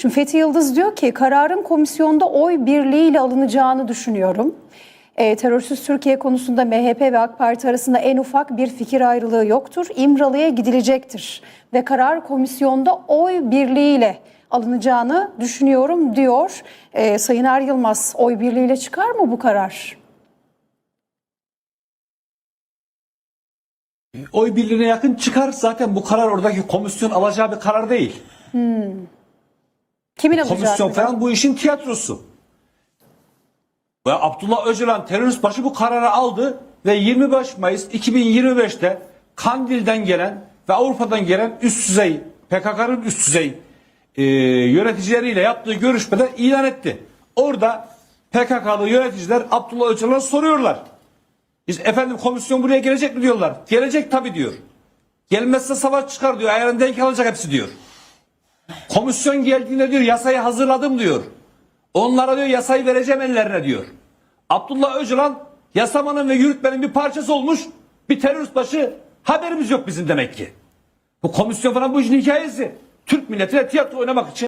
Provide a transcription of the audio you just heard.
Şimdi Fethi Yıldız diyor ki kararın komisyonda oy birliğiyle alınacağını düşünüyorum. E, terörsüz Türkiye konusunda MHP ve AK Parti arasında en ufak bir fikir ayrılığı yoktur. İmralı'ya gidilecektir ve karar komisyonda oy birliğiyle alınacağını düşünüyorum diyor. E, Sayın Er Yılmaz oy birliğiyle çıkar mı bu karar? Oy birliğine yakın çıkar. Zaten bu karar oradaki komisyon alacağı bir karar değil. Kimin? Komisyon falan bu işin tiyatrosu. Ve Abdullah Öcalan terörist başı bu kararı aldı ve 25 Mayıs 2025'te Kandil'den gelen ve Avrupa'dan gelen üst düzey PKK'nın üst düzey e, yöneticileriyle yaptığı görüşmede ilan etti. Orada PKK'lı yöneticiler Abdullah Öcalan'a soruyorlar. Biz efendim komisyon buraya gelecek mi diyorlar. Gelecek tabii diyor. Gelmezse savaş çıkar diyor. Ayarını denk alacak hepsi diyor. Komisyon geldiğinde diyor yasayı hazırladım diyor. Onlara diyor yasayı vereceğim ellerine diyor. Abdullah Öcalan yasamanın ve yürütmenin bir parçası olmuş. Bir terörist başı haberimiz yok bizim demek ki. Bu komisyon falan bu işin hikayesi. Türk milletine tiyatro oynamak için